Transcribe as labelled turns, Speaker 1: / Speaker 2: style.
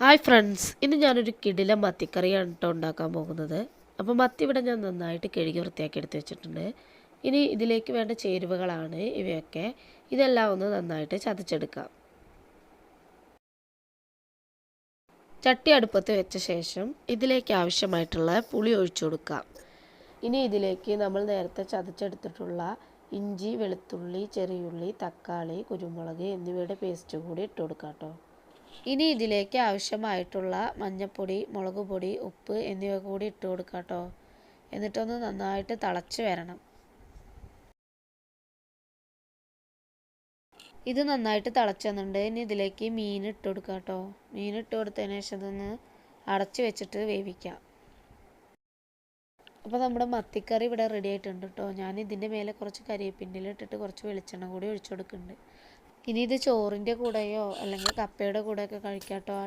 Speaker 1: Hi friends ഇന്ന് ഞാനൊരു കിടില മത്തിക്കറിയാണ് കേട്ടോ ഉണ്ടാക്കാൻ പോകുന്നത്. അപ്പോൾ മത്തി ഇവിടെ ഞാൻ നന്നായിട്ട് കഴുകി വൃത്തിയാക്കി എടുത്ത് വെച്ചിട്ടുണ്ട്. ഇനി ഇതിലേക്ക് വേണ്ട ചേരുവകളാണ് ഇവയൊക്കെ. ഇതെല്ലാം ഒന്ന് നന്നായിട്ട് ചതച്ചെടുക്കാം. ചട്ടി അടുപ്പത്ത് വെച്ച ശേഷം ഇതിലേക്ക് ആവശ്യമായിട്ടുള്ള പുളി ഒഴിച്ചു കൊടുക്കാം. ഇനി ഇതിലേക്ക് നമ്മൾ നേരത്തെ ചതച്ചെടുത്തിട്ടുള്ള ഇഞ്ചി വെളുത്തുള്ളി ചെറിയുള്ളി തക്കാളി കുരുമുളക് എന്നിവയുടെ പേസ്റ്റ് കൂടി ഇട്ട് കൊടുക്കാം കേട്ടോ ഇനി ഇതിലേക്ക് ആവശ്യമായിട്ടുള്ള മഞ്ഞൾപ്പൊടി മുളക് പൊടി ഉപ്പ് എന്നിവ കൂടി ഇട്ട് കൊടുക്കാം കേട്ടോ എന്നിട്ടൊന്ന് നന്നായിട്ട് തിളച്ച് വരണം. ഇത് നന്നായിട്ട് തിളച്ചെന്നുണ്ട് ഇനി ഇതിലേക്ക് മീൻ ഇട്ട് കൊടുക്കാം കേട്ടോ മീൻ ഇട്ട് കൊടുത്തതിന് ശേഷം ഇതൊന്ന് അടച്ച് വെച്ചിട്ട് വേവിക്കാം. അപ്പോൾ നമ്മുടെ മത്തിക്കറി ഇവിടെ റെഡി ആയിട്ടുണ്ട് കേട്ടോ ഞാൻ ഇതിന്റെ മേലെ കുറച്ച് കരിവേപ്പിന്റെ ഇട്ടിട്ട് കുറച്ച് വെളിച്ചെണ്ണ കൂടി ഒഴിച്ചു കൊടുക്കുന്നുണ്ട്. ഇനി ഇത് ചോറിന്റെ കൂടെയോ അല്ലെങ്കിൽ കപ്പയുടെ കൂടെയൊക്കെ കഴിക്കാം